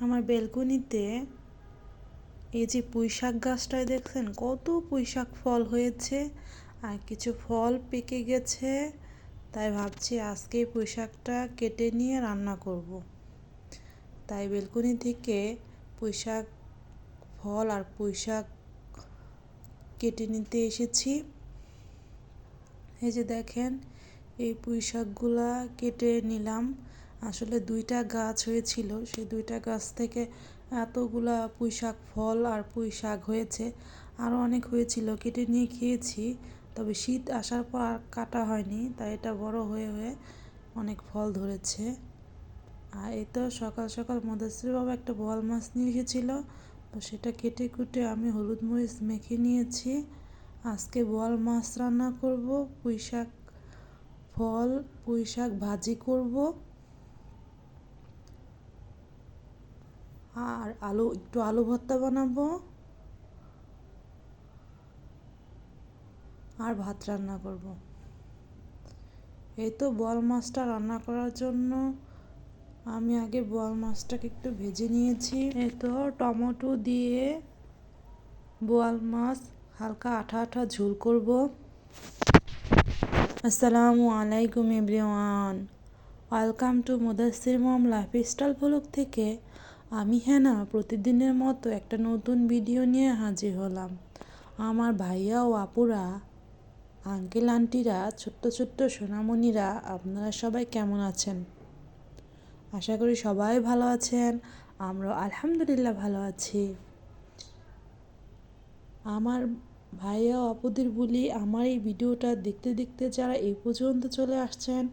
আমার বেলকনিতে এই যে পুঁইশাক গাছটায় দেখছেন, কত পুঁইশাক ফল হয়েছে আর কিছু ফল পেকে গেছে। তাই ভাবছি আজকে পুঁইশাকটা কেটে নিয়ে রান্না করব। তাই বেলকনি থেকে পুঁইশাক ফল আর পুঁইশাক কেটে নিতে এসেছি। এই যে দেখেন, এই পুঁই শাকগুলা কেটে নিলাম। আসলে দুইটা গাছ হয়েছিল। সেই দুইটা গাছ থেকে এতগুলা পুঁই শাক ফল আর পুঁই শাক হয়েছে। আরও অনেক হয়েছিল, কেটে নিয়ে খেয়েছি। তবে শীত আসার পর আর কাটা হয়নি, তাই এটা বড় হয়ে হয়ে অনেক ফল ধরেছে। আর এই তো সকাল সকাল মদাশ্রী বাবা একটা বোয়াল মাছ নিয়ে এসেছিল। তো সেটা কেটে কুটে আমি হলুদ মরিচ মেখে নিয়েছি। আজকে বোয়াল মাছ রান্না করব পুঁই শাক ফল পুঁই শাক ভাজি করব। আর আলু, একটু আলু ভর্তা বানাবো। আর ভাত রান্না করব। এই তো বোয়াল মাছটা রান্না করার জন্য আমি আগে বোয়াল মাছটাকে একটু ভেজে নিয়েছি। এই তো টমেটো দিয়ে বোয়াল মাছ হালকা আঠা আঠা ঝোল করব। আসসালামু আলাইকুম everyone. Welcome to Mudasir mom lifestyle blog থেকে আমি হ্যাঁ প্রতিদিনের মতো একটা নতুন ভিডিও নিয়ে হাজির হলাম। আমার ভাইয়া ও আপুরা, আঙ্কেল আন্টিরা, ছোট্ট ছোট্ট সোনামণিরা, আপনারা সবাই কেমন আছেন? আশা করি সবাই ভালো আছেন আমরা আলহামদুলিল্লাহ ভালো আছি। আমার ভাইয়া ও আপুদের বলি, আমার এই ভিডিওটা দেখতে দেখতে যারা এই পর্যন্ত চলে আসছেন,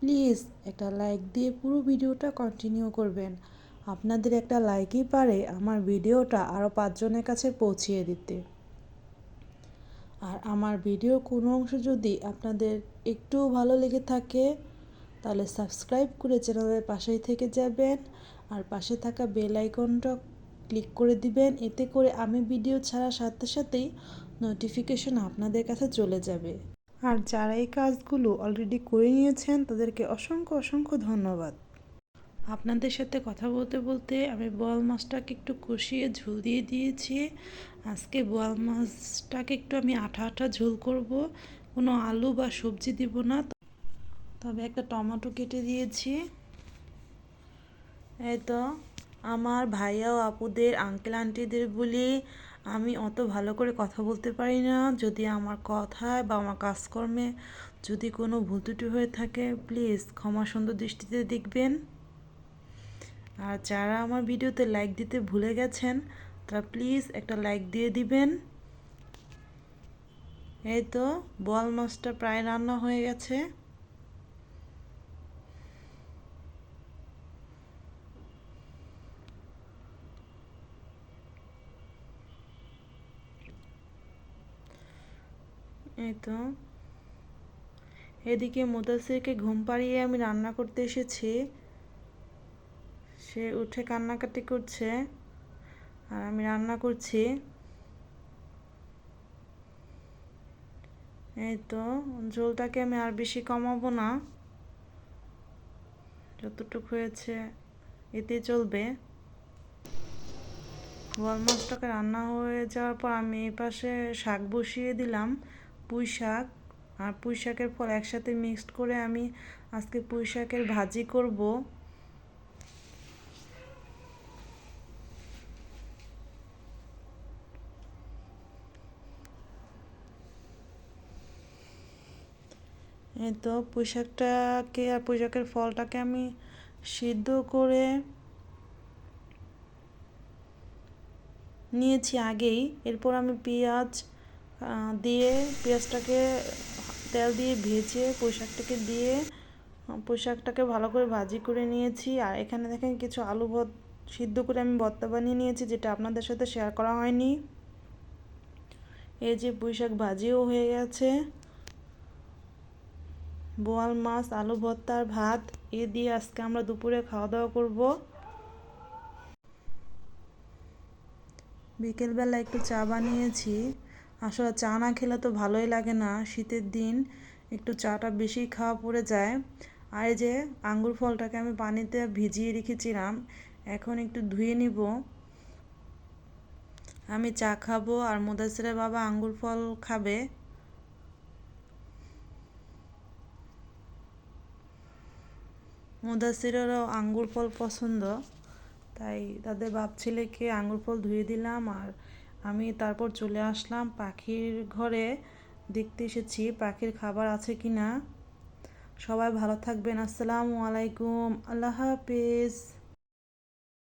প্লিজ একটা লাইক দিয়ে পুরো ভিডিওটা কন্টিনিউ করবেন। আপনাদের একটা লাইকই পারে আমার ভিডিওটা আরও পাঁচজনের কাছে পৌঁছিয়ে দিতে। আর আমার ভিডিওর কোনো অংশ যদি আপনাদের একটুও ভালো লেগে থাকে, তাহলে সাবস্ক্রাইব করে চ্যানেলের পাশেই থেকে যাবেন আর পাশে থাকা বেল আইকনটা ক্লিক করে দিবেন। এতে করে আমি ভিডিও ছাড়ার সাথে সাথেই নোটিফিকেশন আপনাদের কাছে চলে যাবে। আর যারা এই কাজগুলো অলরেডি করে নিয়েছেন, তাদেরকে অসংখ্য অসংখ্য ধন্যবাদ। আপনাদের সাথে কথা বলতে বলতে আমি বোয়াল মাছটাকে একটু কষিয়ে ঝোল দিয়ে দিয়েছি। আজকে বোয়াল মাছটাকে একটু আমি আঠা আঠা ঝোল করব। কোনো আলু বা সবজি দিব না। তবে একটা টমেটো কেটে দিয়েছি। এই তো, আমার ভাইয়া ও আপুদের আঙ্কেল আন্টিদের বলি, আমি অত ভালো করে কথা বলতে পারি না। যদি আমার কথায় বা আমার কাজকর্মে যদি কোনো ভুল ত্রুটি হয়ে থাকে প্লিজ ক্ষমা সুন্দর দৃষ্টিতে দেখবেন। আর যারা আমার ভিডিওতে লাইক দিতে ভুলে গেছেন, তারা প্লিজ একটা লাইক দিয়ে দিবেন। এই তো বোয়াল মাছটা প্রায় রান্না হয়ে গেছে। এই তো, এদিকে মুদাসিরকে ঘুম পাড়িয়ে আমি রান্না করতে এসেছি। সে উঠে কান্নাকাটি করছে আর আমি রান্না করছি। এই তো, ঝোলটাকে আমি আর বেশি কমাবো না। যতটুকু হয়েছে এতে চলবে। গোয়াল মাছটাকে রান্না হয়ে যাওয়ার পর আমি এই পাশে শাক বসিয়ে দিলাম, পুঁই শাক। আর পুঁই শাকের ফল একসাথে মিক্সড করে আমি আজকে পুঁই শাকের ভাজি করব। তো পুঁইশাকটাকে আর পুঁইশাকের ফলটাকে আমি সিদ্ধ করে নিয়েছি আগেই। এরপর আমি পেঁয়াজ দিয়ে পেঁয়াজটাকে তেল দিয়ে ভেজে পোশাকটাকে দিয়ে পোশাকটাকে ভালো করে ভাজি করে নিয়েছি। আর এখানে দেখেন কিছু আলু ভত, সিদ্ধ করে আমি ভর্তা বানিয়ে নিয়েছি, যেটা আপনাদের সাথে শেয়ার করা হয়নি। এই যে পুঁইশাক ভাজিও হয়ে গেছে। বোয়াল মাছ, আলু ভর্তার ভাত, এ দিয়ে আজকে আমরা দুপুরে খাওয়া দাওয়া করব। বিকেলবেলা একটু চা বানিয়েছি। আসলে চা না খেলে তো ভালোই লাগে না। শীতের দিন একটু চাটা বেশি খাওয়া পড়ে যায়। আর এই যে আঙ্গুর ফলটাকে আমি পানিতে ভিজিয়ে রেখেছিলাম, এখন একটু ধুয়ে নিব। আমি চা খাব আর মুদাসিরের বাবা আঙ্গুর ফল খাবে। মুদাসিরেরও আঙ্গুর ফল পছন্দ, তাই তাদের বাপ ছেলেকে আঙ্গুর ফল ধুয়ে দিলাম আর আমি তারপর চলে আসলাম পাখির ঘরে। দেখতে এসেছি পাখির খাবার আছে কি না সবাই ভালো থাকবেন। আসসালামু আলাইকুম। আল্লাহ হাফিজ।